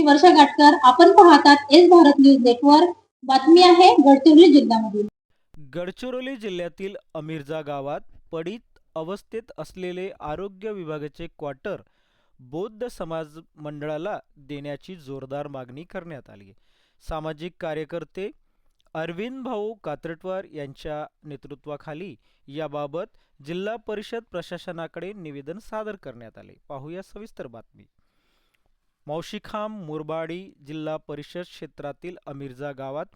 वर्षा गाटकर. आपण पाहतात S Bharat news network. बातमी आहे गडचिरोली जिल्ह्यामधील. गडचिरोली जिल्ह्यातील अमिरजा गावात पडीत अवस्थेत असलेले आरोग्य विभागाचे क्वार्टर बौद्ध समाज मंडळाला देण्याची जोरदार मागणी करण्यात आली. सामाजिक कार्यकर्ते अरविंद भाऊ कात्रटवार यांच्या नेतृत्वाखाली याबाबत जिल्हा परिषद प्रशासनाकडे निवेदन सादर करण्यात आले. पाहूया सविस्तर बातमी. मावशीखाम मुरबाडी जिल्हा परिषद क्षेत्रातील अमिर्जा गावात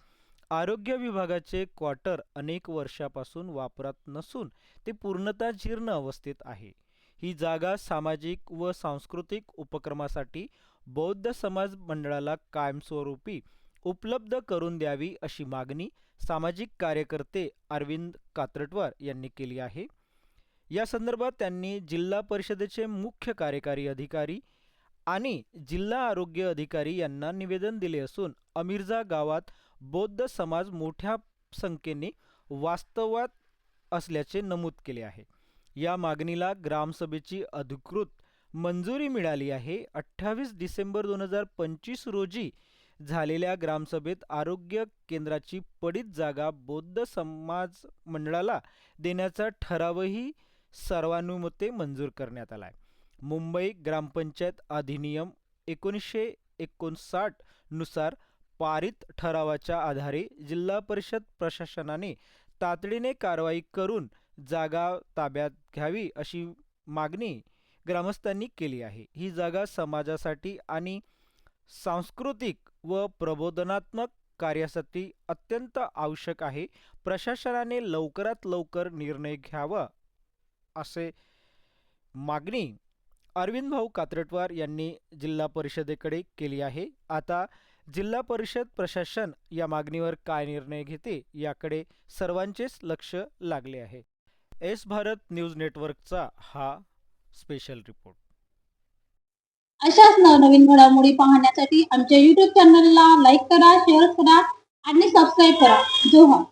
आरोग्य विभागाचे क्वार्टर अनेक वर्षापासून वापरात नसून ते पूर्णतः जीर्ण अवस्थेत आहे. ही जागा सामाजिक व सांस्कृतिक उपक्रमासाठी बौद्ध समाज मंडळाला कायमस्वरूपी उपलब्ध करून द्यावी अशी मागणी सामाजिक कार्यकर्ते अरविंद कात्रटवार यांनी केली आहे. या संदर्भात त्यांनी जिल्हा परिषदेचे मुख्य कार्यकारी अधिकारी आणि जिल्हा आरोग्य अधिकारी यांना निवेदन दिले असून अमिर्झा गावात बौद्ध समाज मोठ्या संख्येने वास्तवात असल्याचे नमूद केले आहे. या मागणीला ग्रामसभेची अधिकृत मंजुरी मिळाली आहे. अठ्ठावीस डिसेंबर दोन हजार पंचवीस रोजी झालेल्या ग्रामसभेत आरोग्य केंद्राची पडीत जागा बौद्ध समाज मंडळाला देण्याचा ठरावही सर्वानुमते मंजूर करण्यात आला आहे. मुंबई ग्रामपंचायत अधिनियम एकोणीसशे एकोणसाठनुसार पारित ठरावाच्या आधारे जिल्हा परिषद प्रशासनाने तातडीने कारवाई करून जागा ताब्यात घ्यावी अशी मागणी ग्रामस्थांनी केली आहे. ही जागा समाजासाठी आणि सांस्कृतिक व प्रबोधनात्मक कार्यासाठी अत्यंत आवश्यक आहे. प्रशासनाने लवकरात लवकर निर्णय घ्यावा असे मागणी अरविंद भाऊ कात्रटवार यांनी जिल्हा परिषदेकडे केली आहे. आता जिल्हा परिषद प्रशासन या मागणीवर काय निर्णय घेते याकडे सर्वांचेच लक्ष लागले आहे. एस भारत न्यूज नेटवर्कचा हा स्पेशल रिपोर्ट. अशाच नवनवीन घडामोडी पाहण्यासाठी आमच्या युट्यूब चॅनलला लाईक करा शेअर करा आणि सबस्क्राईब करा. जोहा